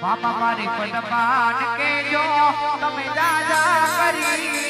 બાપા મારી પદપાન કેજો. તમે દાદા કરી